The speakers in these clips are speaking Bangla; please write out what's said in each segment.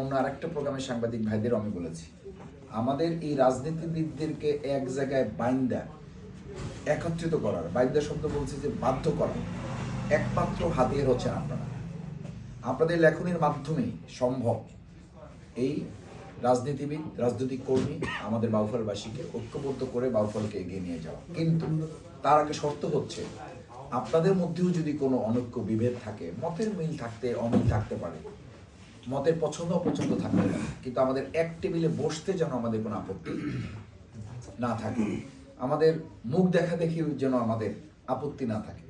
অন্য আরেকটা প্রোগ্রামে সাংবাদিক ভাইদের আমি বলেছি। আমাদের এই রাজনীতিবিদদেরকে এক জায়গায় বাইন্দা, একত্রিত করার। বাইন্দা শব্দ বলছি যে বাধ্য করা। একমাত্র হাতিয়ার হচ্ছেন আপনারা। আপনাদের লেখনীর মাধ্যমেই সম্ভব এই রাজনীতিবিদ, রাজনৈতিক কর্মী আমাদের বাউফলবাসীকে ঐক্যবদ্ধ করে বাউফলকে এগিয়ে নিয়ে যাওয়া। কিন্তু তার আগে শর্ত হচ্ছে, আপনাদের মধ্যেও যদি কোনো অনৈক্য বিভেদ থাকে, মতের মিল থাকতে, অমিল থাকতে পারে মতের পছন্দ, অপছন্দ থাকবে কিন্তু আমাদের এক টেবিলে বসতে যেন আমাদের কোনো আপত্তি না থাকে। আমাদের মুখ দেখা দেখি যেন আমাদের আপত্তি না থাকে।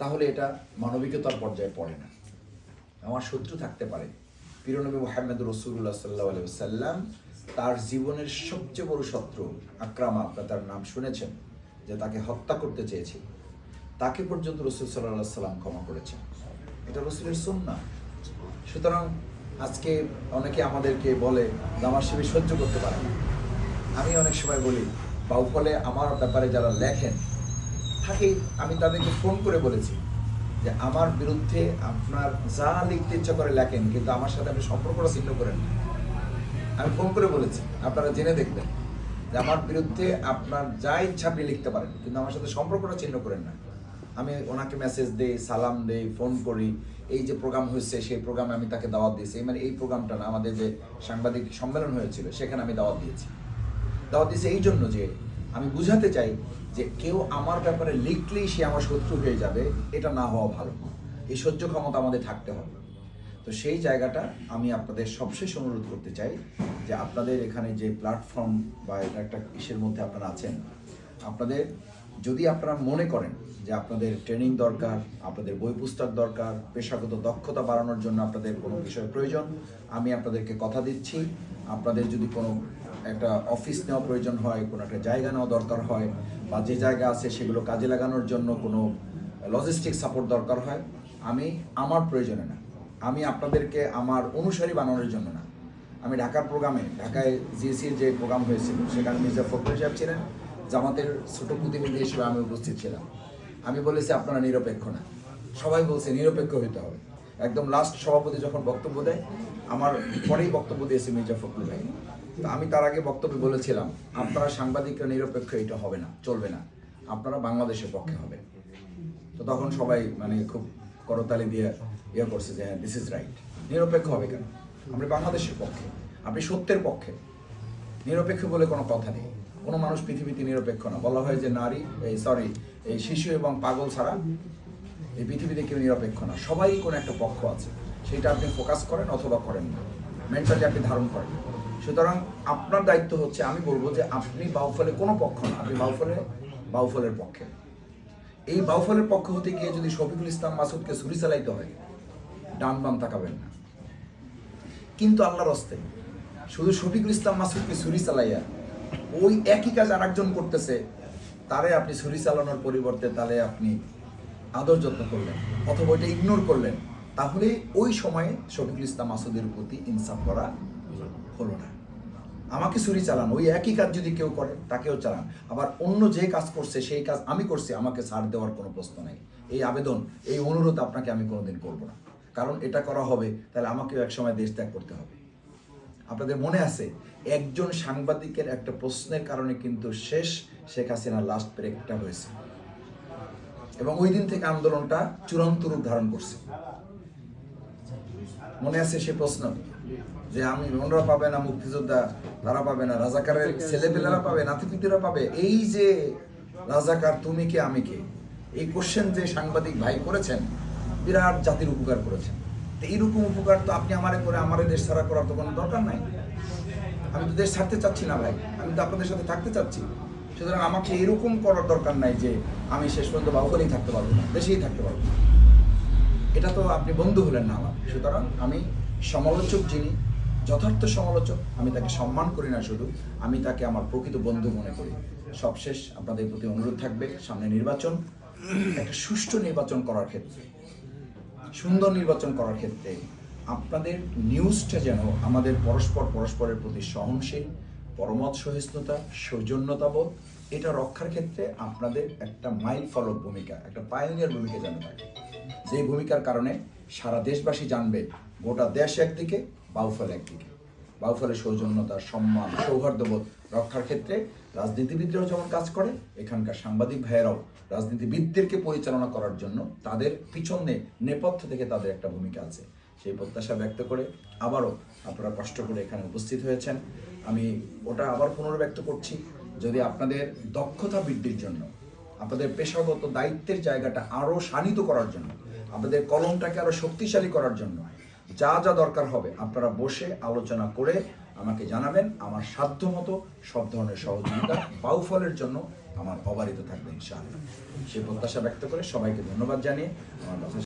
তাহলে এটা মানবিকতার পর্যায়ে পড়ে না। আমার শত্রু থাকতে পারে। পিরনবী মোহাম্মদ রসুল্লাহ সাল্লাহ সাল্লাম তার জীবনের সবচেয়ে বড় শত্রু আক্রামা আপনার তার নাম শুনেছেন, যে তাকে হত্যা করতে চেয়েছিল তাকে পর্যন্ত রসুল সাল্লাহ সাল্লাম ক্ষমা করেছেন। এটা রসুলের সুন্না সুতরাং আজকে অনেকে আমাদেরকে বলে আমার সেবি সহ্য করতে পারে আমি অনেক সময় বলি বাউফলে আমার ব্যাপারে যারা লেখেন থাকে আমি তাদেরকে ফোন করে বলেছি যে আমার বিরুদ্ধে আপনার যা লিখতে ইচ্ছা করে লেখেন, কিন্তু আমার সাথে আপনি সম্পর্কটা ছিন্ন করেন না। আমি ফোন করে বলেছি, আপনারা জেনে দেখবেন যে আমার বিরুদ্ধে আপনার যা ইচ্ছা আপনি লিখতে পারেন, কিন্তু আমার সাথে সম্পর্কটা ছিন্ন করেন না। আমি ওনাকে মেসেজ দেই, সালাম দেই ফোন করি। এই যে প্রোগ্রাম হয়েছে, সেই প্রোগ্রামে আমি তাকে দাওয়াত দিয়েছি। মানে এই প্রোগ্রামটা না, আমাদের যে সাংবাদিক সম্মেলন হয়েছিল, সেখানে আমি দাওয়াত দিয়েছি। দাওয়াত দিয়েছি এই জন্য যে আমি বুঝাতে চাই যে কেউ আমার ব্যাপারে লিখলেই সে আমার শত্রু হয়ে যাবে, এটা না হওয়া ভালো। এই সহ্য ক্ষমতা আমাদের থাকতে হবে। তো সেই জায়গাটা আমি আপনাদের সবশেষ অনুরোধ করতে চাই যে আপনাদের এখানে যে প্ল্যাটফর্ম বা এটা একটা ইসের মধ্যে আপনারা আছেন, আপনাদের যদি আপনারা মনে করেন যে আপনাদের ট্রেনিং দরকার, আপনাদের বই পুস্তক দরকার, পেশাগত দক্ষতা বাড়ানোর জন্য আপনাদের কোনো বিষয় প্রয়োজন, আমি আপনাদেরকে কথা দিচ্ছি। আপনাদের যদি কোনো একটা অফিস নেওয়া প্রয়োজন হয়, কোনো একটা জায়গা নেওয়া দরকার হয়, বা যে জায়গা আছে সেগুলো কাজে লাগানোর জন্য কোনো লজিস্টিক সাপোর্ট দরকার হয়, আমি আমার প্রয়োজনে না। আমি আপনাদেরকে আমার অনুসারী বানানোর জন্য না। আমি ঢাকার প্রোগ্রামে ঢাকায় জিএসির যে প্রোগ্রাম হয়েছিল, সেখানে মির্জা ফখরুল সাহেব ছিলেন। জামাতের ছোট প্রতিনিধি হিসেবে আমি উপস্থিত ছিলাম। আমি বলেছি, আপনারা নিরপেক্ষ না। সবাই বলছে, নিরপেক্ষ হইতে হবে। একদম লাস্ট সভাপতি যখন বক্তব্য দেয়, আমার পরেই বক্তব্য দিয়েছে মির্জা ফখরুল ভাই। তো আমি তার আগে বক্তব্যে বলেছিলাম, আপনারা সাংবাদিকরা নিরপেক্ষ, এটা হবে না, চলবে না। আপনারা বাংলাদেশের পক্ষে হবে। তো তখন সবাই মানে খুব করতালি দিয়ে ইয়ে করছে যে হ্যাঁ দিস ইজ রাইট নিরপেক্ষ হবে কেন? আপনি বাংলাদেশের পক্ষে, আপনি সত্যের পক্ষে। নিরপেক্ষ বলে কোনো কথা নেই। কোনো মানুষ পৃথিবীতে নিরপেক্ষ না। বলা হয় যে নারী, এই সরি এই শিশু এবং পাগল ছাড়া এই পৃথিবীতে কেউ নিরপেক্ষ না। সবাই কোনো একটা পক্ষ আছে। সেটা আপনি ফোকাস করেন অথবা করেন না। মেন্টালি আপনি ধারণ করেন। সুতরাং আপনার দায়িত্ব হচ্ছে, আমি বলব যে আপনি বাউফলে কোনো পক্ষ না। আপনি বাউফলে বাউফলের পক্ষে। এই বাউফলের পক্ষ হতে গিয়ে যদি শফিকুল ইসলাম মাসুদকে ছুরি চালাইতে হয়, ডান বাম তাকাবেন না। কিন্তু আল্লাহর হস্তে শুধু শফিকুল ইসলাম মাসুদকে ছুরি চালাইয়া ওই একই কাজ আরেকজন করতেছে, তারে আপনি ছুরি চালানোর পরিবর্তে তাহলে আপনি আদর যত্ন করলেন অথবা ওইটা ইগনোর করলেন, তাহলে ওই সময়ে শফিকুল ইসলাম মাসুদের প্রতি ইনসাফ করা হলো না। আমাকে ছুরি চালান, ওই একই কাজ যদি কেউ করে, তাকেও চালান। আবার অন্য যে কাজ করছে, সেই কাজ আমি করছি, আমাকে ছাড় দেওয়ার কোনো প্রশ্ন নাই। এই আবেদন, এই অনুরোধ আপনাকে আমি কোনোদিন করব না। কারণ এটা করা হবে, তাহলে আমাকেও একসময় দেশ ত্যাগ করতে হবে। আপনাদের মনে আছে? একজন সাংবাদিকের একটা প্রশ্নের কারণে কিন্তু শেষ শেখ হাসিনার লাস্ট ব্রেকটা হয়েছে। এবং ওই দিন থেকে আন্দোলনটা চূড়ান্ত রূপ ধারণ করছে। মনে আছে সে প্রশ্ন? যে আমি ওনারা পাবে না, মুক্তিযোদ্ধা তারা পাবে না, রাজাকারের ছেলেপেলেরা পাবে, নাতিপুতিরা পাবে। এই যে রাজাকার, তুমি কে, আমি কে? এই কোশ্চেন যে সাংবাদিক ভাই করেছেন, বিরাট জাতির উপকার করেছেন। তো এইরকম উপকার তো আপনি আমারে করে আমারে দেশ ছাড়া করার তো কোনো দরকার নাই। আমি তো দেশ ছাড়তে চাচ্ছি না ভাই, আমি তো আপনাদের সাথে থাকতে চাচ্ছি। সুতরাং আমাকে এরকম করার দরকার নাই যে আমি শেষ পর্যন্ত বাহুবলেই থাকতে পারব না, দেশেই থাকতে পারব না। এটা তো আপনি বন্ধু হলেন না আমার। সুতরাং আমি সমালোচক যিনি, যথার্থ সমালোচক, আমি তাকে সম্মান করি না শুধু, আমি তাকে আমার প্রকৃত বন্ধু মনে করি। সবশেষ আপনাদের প্রতি অনুরোধ থাকবে সামনে নির্বাচন। একটা সুষ্ঠু নির্বাচন করার ক্ষেত্রে। সুন্দর নির্বাচন করার ক্ষেত্রে আপনাদের নিউজটা যেন আমাদের পরস্পর পরস্পরের প্রতি সহনশীল পরমত সহিষ্ণুতা সৌজন্যতাবোধ, এটা রক্ষার ক্ষেত্রে আপনাদের একটা মাইল ফলক ভূমিকা, একটা পায়োনিয়ার ভূমিকা যেন থাকে। যে ভূমিকার কারণে সারা দেশবাসী জানবে, গোটা দেশ একদিকে, বাউফল একদিকে। বাউফলের সৌজন্যতা, সম্মান, সৌহার্দ্যবোধ রক্ষার ক্ষেত্রে রাজনীতিবিদরাও যেমন কাজ করে, এখানকার সাংবাদিক ভাইয়েরাও রাজনীতিবিদদেরকে পরিচালনা করার জন্য তাদের পিছনে নেপথ্য থেকে তাদের একটা ভূমিকা আছে। সেই প্রত্যাশা ব্যক্ত করে আবারও আপনারা কষ্ট করে এখানে উপস্থিত হয়েছেন। আমি ওটা আবার পুনর্ব্যক্ত করছি, যদি আপনাদের দক্ষতা বৃদ্ধির জন্য, আপনাদের পেশাগত দায়িত্বের জায়গাটা আরও শানিত করার জন্য, আপনাদের কলমটাকে আরও শক্তিশালী করার জন্য যা যা দরকার হবে আপনারা বসে আলোচনা করে আমাকে জানাবেন। আমার সাধ্য মতো সব ধরনের সহযোগিতা বাউফলের জন্য আমার অবারিত থাকবে ইনশাআল্লাহ। সে প্রত্যাশা ব্যক্ত করে সবাইকে ধন্যবাদ জানিয়ে আমার